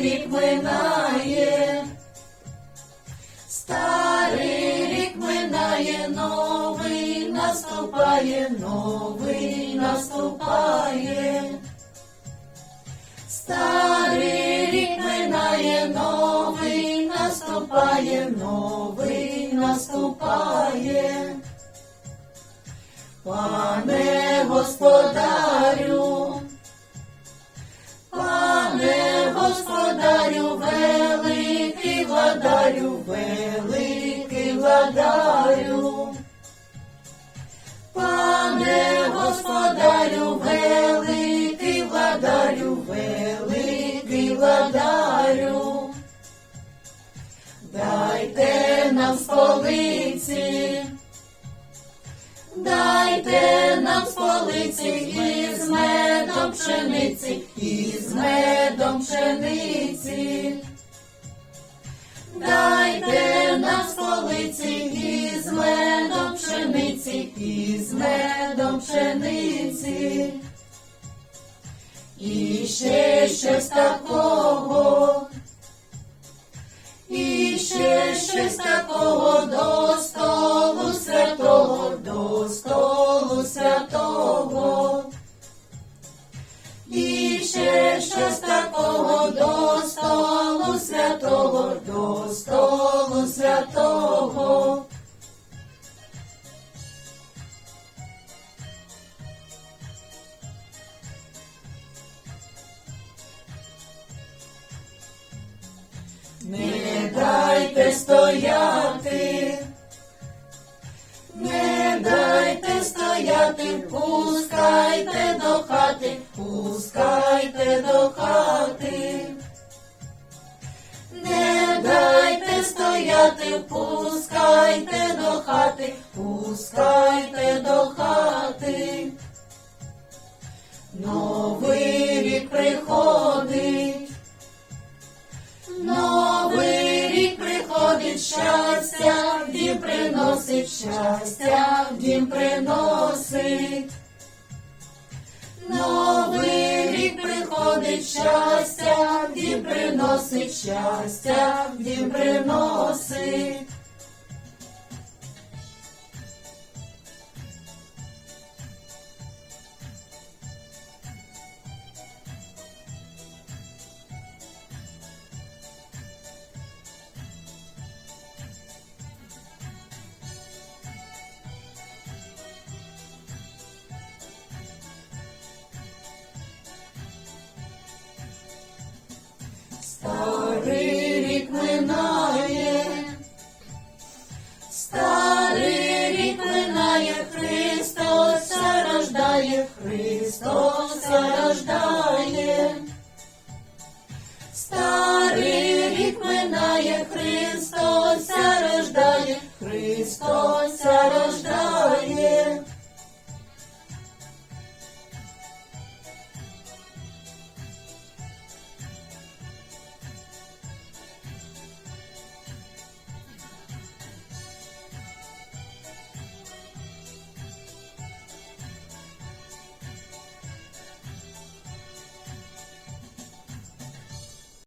рік минає, старий рік минає, новий наступає, новий наступає. Старий рік минає, новий наступає, новий наступає. Пане господарю, господарю, великий владарю, великий владарю. Дайте нам столиці, дайте нам столиці із медом пшениці, із медом пшениці. Дайте пшениці, із медом пшениці. І ще щось такого, і ще щось такого до Не дайте стояти, не дайте стояти, пускайте до хати, пускайте до хати. Не дайте стояти, пускайте до хати, пускайте до хати. Щастя, дім приносить щастя, дім приносить. Новий рік приходить щастя, дім приносить щастя, дім приносить. Христос рождає, Христос рождає. Старий рік минає, Христос рождає, Христос